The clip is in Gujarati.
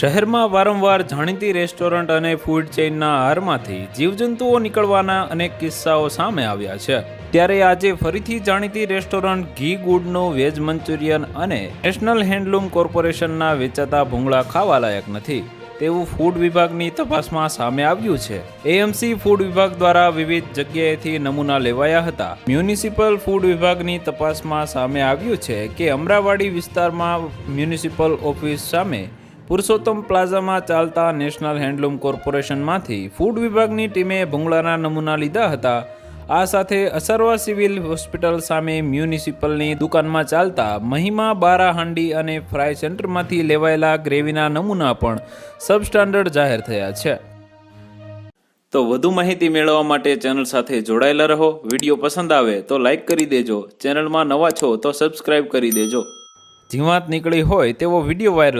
શહેરમાં વારંવાર જાણીતી રેસ્ટોરન્ટ અને ફૂડ ચેઇનના હારમાંથી જીવજંતુઓ નીકળવાના અનેક કિસ્સાઓ સામે આવ્યા છે. ત્યારે આજે ફરીથી જાણીતી રેસ્ટોરન્ટ ઘી ગુડનું વેજ મંચુરિયન અને નેશનલ હેન્ડલૂમ કોર્પોરેશનના વેચાતા ભૂંગળા ખાવાલાયક નથી. તેવું ફૂડ વિભાગની તપાસમાં સામે આવ્યું છે. એએમસી ફૂડ વિભાગ દ્વારા વિવિધ જગ્યાએથી નમૂના લેવાયા હતા. મ્યુનિસિપલ ફૂડ વિભાગની તપાસમાં સામે આવ્યું છે કે અમરાવાડી વિસ્તારમાં મ્યુનિસિપલ ઓફિસ સામે પુરુષોત્તમ પ્લાઝામાં ચાલતા નેશનલ હેન્ડલૂમ કોર્પોરેશનમાંથી ફૂડ વિભાગની ટીમે ભૂંગળાના નમૂના લીધા હતા. આ સાથે અસરવા સિવિલ હોસ્પિટલ સામે મ્યુનિસિપલની દુકાનમાં ચાલતા મહિમા બારા હાંડી અને ફ્રાય સેન્ટરમાંથી લેવાયેલા ગ્રેવીના નમૂના પણ સબસ્ટાન્ડર્ડ જાહેર થયા છે. તો વધુ માહિતી મેળવવા માટે ચેનલ સાથે જોડાયેલા રહો. વીડિયો પસંદ આવે તો લાઇક કરી દેજો. ચેનલમાં નવા છો તો સબસ્ક્રાઇબ કરી દેજો. જીવાત નીકળી હોય તેવો વીડિયો વાયરલ